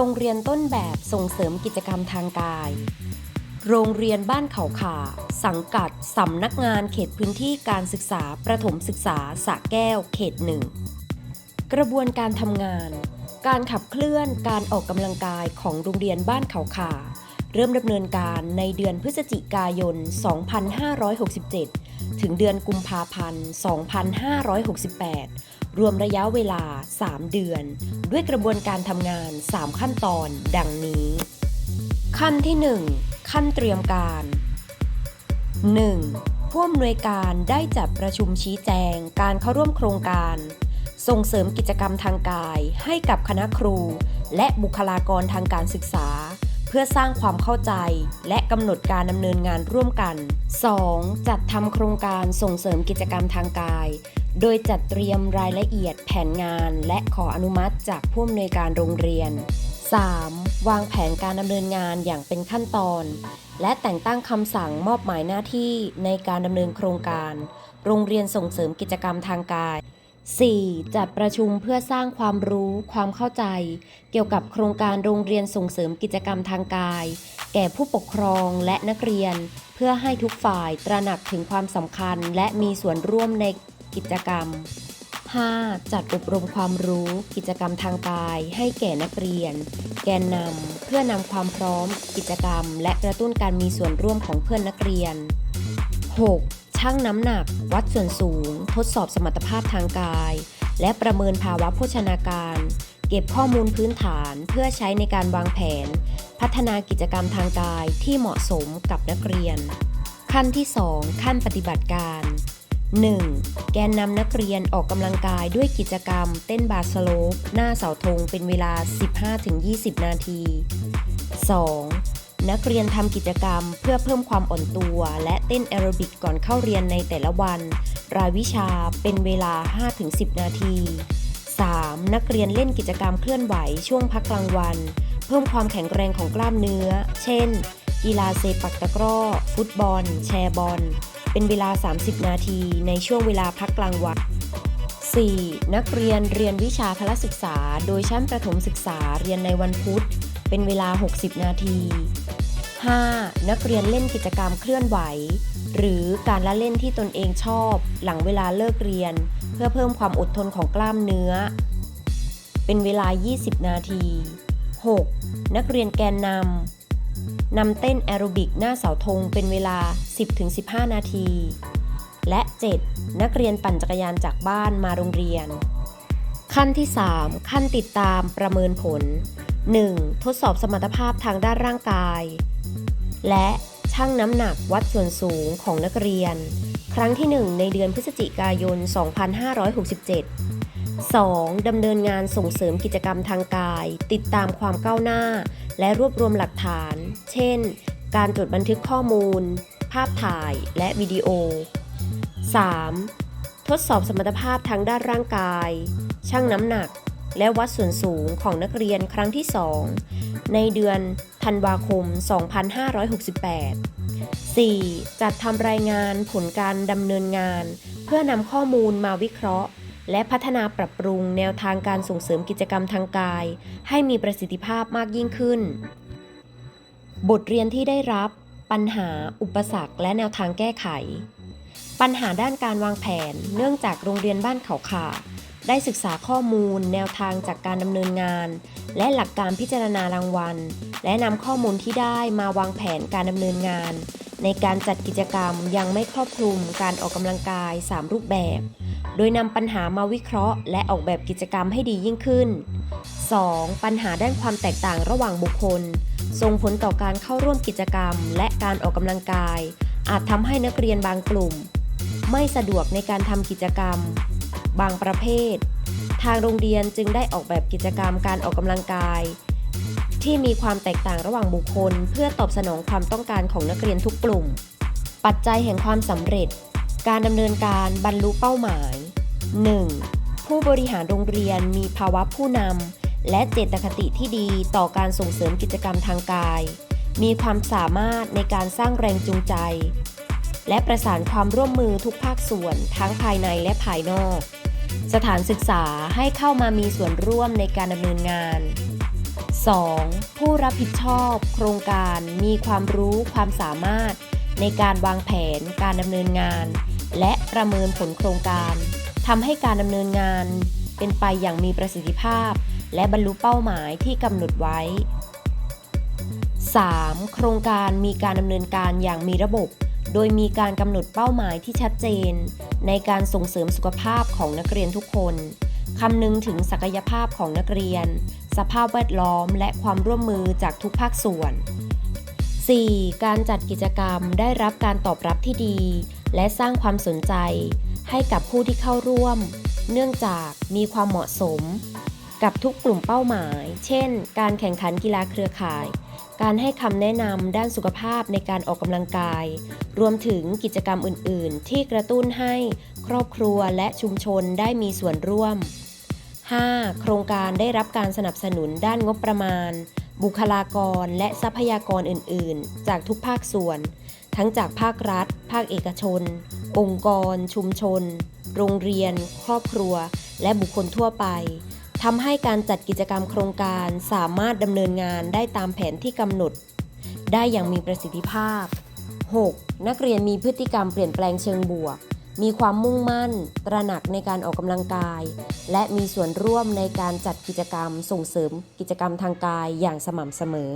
รงเรียนต้นแบบส่งเสริมกิจกรรมทางกาย โรงเรียนบ้านเขาขา สังกัดสำนักงานเขตพื้นที่การศึกษาประถมศึกษาสะแก้วเขตหนึ่ง กระบวนการทำงาน การขับเคลื่อนการออกกำลังกายของโรงเรียนบ้านเขาขาเริ่มดำเนินการในเดือนพฤศจิกายน 2567 ถึงเดือนกุมภาพันธ์ 2568 รวมระยะเวลา 3 เดือน ด้วยกระบวนการทำงาน 3 ขั้นตอน ดังนี้ ขั้นที่ 1 ขั้นเตรียมการ 1. ผู้อำนวยการได้จัดประชุมชี้แจงการเข้าร่วมโครงการ ส่งเสริมกิจกรรมทางกายให้กับคณะครู และบุคลากรทางการศึกษา เพื่อสร้างความเข้าใจ และกำหนดการดำเนินงานร่วมกัน 2. จัดทำโครงการส่งเสริมกิจกรรมทางกาย โดยจัดเตรียมรายละเอียดแผนงาน และขออนุมัติจากผู้อำนวยการโรงเรียน 3. วางแผนการดำเนินงานอย่างเป็นขั้นตอน และแต่งตั้งคำสั่งมอบหมายหน้าที่ในการดำเนินโครงการ โรงเรียนส่งเสริมกิจกรรมทางกาย 4. จัดประชุมเพื่อสร้างความรู้ ความเข้าใจ เกี่ยวกับโครงการโรงเรียนส่งเสริมกิจกรรมทางกาย แก่ผู้ปกครองและนักเรียน เพื่อให้ทุกฝ่ายตระหนักถึงความสำคัญและมีส่วนร่วมในกิจกรรม 5. จัดอบรมความรู้ กิจกรรมทางกาย ให้แก่นักเรียน แกนนำเพื่อนำความพร้อม กิจกรรม และกระตุ้นการมีส่วนร่วมของเพื่อนนักเรียน 6. ชั่งน้ำหนัก วัดส่วนสูง ทดสอบสมรรถภาพทางกาย และประเมินภาวะโภชนาการ เก็บข้อมูลพื้นฐานเพื่อใช้ในการวางแผน พัฒนากิจกรรมทางกายที่เหมาะสมกับนักเรียน ขั้นที่ 2 ขั้นปฏิบัติการ 1. แกนนำนักเรียนออกกำลังกายด้วยกิจกรรม เต้นบาสโลปหน้าเสาธงเป็นเวลา 15-20 นาที 2. นักเรียนทำกิจกรรมเพื่อเพิ่มความอ่อนตัว และเต้นแอโรบิกก่อนเข้าเรียนในแต่ละวัน รายวิชาเป็นเวลา 5-10 นาที 3. นักเรียนเล่นกิจกรรมเคลื่อนไหวช่วงพักกลางวัน เพิ่มความแข็งแรงของกล้ามเนื้อ เช่น กีฬาเซปักตะกร้อ ฟุตบอล แชร์บอล เป็นเวลา 30 นาทีในช่วงเวลาพักกลางวัน 4. นักเรียนเรียนวิชาพละศึกษา โดยชั้นประถมศึกษาเรียนในวันพุธ เป็นเวลา 60 นาที 5. นักเรียนเล่นกิจกรรมเคลื่อนไหว หรือการละเล่นที่ตนเองชอบ หลังเวลาเลิกเรียน เพื่อเพิ่มความอดทนของกล้ามเนื้อ เป็นเวลา 20 นาที 6. นักเรียนแกนนำนำเต้นแอโรบิกหน้าเสาธงเป็นเวลา 10-15 นาที และ 7. นักเรียนปั่นจักรยานจากบ้านมาโรงเรียน ขั้นที่ 3 ขั้นติดตามประเมินผล 1. ทดสอบสมรรถภาพทางด้านร่างกาย และชั่งน้ำหนักวัดส่วนสูงของนักเรียน ครั้งที่ 1 ในเดือนพฤศจิกายน 2567 2. ดำเนินงานส่งเสริมกิจกรรมทางกาย ติดตามความก้าวหน้า และรวบรวมหลักฐาน เช่น การจดบันทึกข้อมูล ภาพถ่ายและวิดีโอ 3. ทดสอบสมรรถภาพทางด้านร่างกาย ชั่งน้ำหนัก และวัดส่วนสูงของนักเรียนครั้งที่ 2 ในเดือนธันวาคม 2568 4. จัดทำรายงานผลการดำเนินงาน เพื่อนำข้อมูลมาวิเคราะห์ และพัฒนาปรับปรุงแนวทางการส่งเสริมกิจกรรมทางกาย ให้มีประสิทธิภาพมากยิ่งขึ้น บทเรียนที่ได้รับปัญหา อุปสรรค และแนวทางแก้ไข ปัญหาด้านการวางแผน เนื่องจากโรงเรียนบ้านเขาขา ได้ศึกษาข้อมูล แนวทางจากการดำเนินงาน และหลักการพิจารณารางวัล และนำข้อมูลที่ได้มาวางแผนการดำเนินงาน ในการจัดกิจกรรมยังไม่ครอบคลุมการออกกำลังกาย 3 รูปแบบ โดยนำปัญหามาวิเคราะห์ และออกแบบกิจกรรมให้ดียิ่งขึ้น 2. ปัญหาด้านความแตกต่างระหว่างบุคคล ส่งผลต่อการเข้าร่วมกิจกรรม และการออกกำลังกาย อาจทำให้นักเรียนบางกลุ่ม ไม่สะดวกในการทำกิจกรรม บางประเภท ทางโรงเรียนจึงได้ออกแบบกิจกรรมการออกกำลังกาย ที่มีความแตกต่างระหว่างบุคคล เพื่อตอบสนองความต้องการของนักเรียนทุกกลุ่ม ปัจจัยแห่งความสำเร็จ การดำเนินการบรรลุเป้าหมาย 1. ผู้บริหารโรงเรียนมีภาวะผู้นำและเจตคติที่ดีต่อการส่งเสริมกิจกรรมทางกาย มีความสามารถในการสร้างแรงจูงใจ และประสานความร่วมมือทุกภาคส่วนทั้งภายในและภายนอก สถานศึกษาให้เข้ามามีส่วนร่วมในการดำเนินงาน 2. ผู้รับผิดชอบ โครงการมีความรู้ความสามารถ ในการวางแผนการดำเนินงาน และประเมินผลโครงการทำให้การดำเนินงาน เป็นไปอย่างมีประสิทธิภาพ และบรรลุเป้าหมายที่กำหนดไว้ 3. โครงการมีการดำเนินการอย่างมีระบบ โดยมีการกำหนดเป้าหมายที่ชัดเจน ในการส่งเสริมสุขภาพของนักเรียนทุกคนคำนึงถึงศักยภาพของนักเรียน สภาพแวดล้อม และความร่วมมือจากทุกภาคส่วน 4. การจัดกิจกรรมได้รับการตอบรับที่ดี และสร้างความสนใจ ให้กับผู้ที่เข้าร่วม เนื่องจากมีความเหมาะสม กับทุกกลุ่มเป้าหมาย เช่น การแข่งขันกีฬาเครือข่าย การให้คำแนะนำด้านสุขภาพในการออกกำลังกาย รวมถึงกิจกรรมอื่น ๆ ที่กระตุ้นให้ครอบครัวและชุมชนได้มีส่วนร่วม 5. โครงการได้รับการสนับสนุนด้านงบประมาณ บุคลากรและทรัพยากรอื่น ๆ จากทุกภาคส่วน ทั้งจากภาครัฐ ภาคเอกชน องค์กร ชุมชน โรงเรียน ครอบครัว และบุคคลทั่วไป ทำให้การจัดกิจกรรมโครงการสามารถดำเนินงานได้ตามแผนที่กำหนด ได้อย่างมีประสิทธิภาพ 6. นักเรียนมีพฤติกรรมเปลี่ยนแปลงเชิงบวก มีความมุ่งมั่น ตระหนักในการออกกำลังกาย และมีส่วนร่วมในการจัดกิจกรรมส่งเสริมกิจกรรมทางกายอย่างสม่ำเสมอ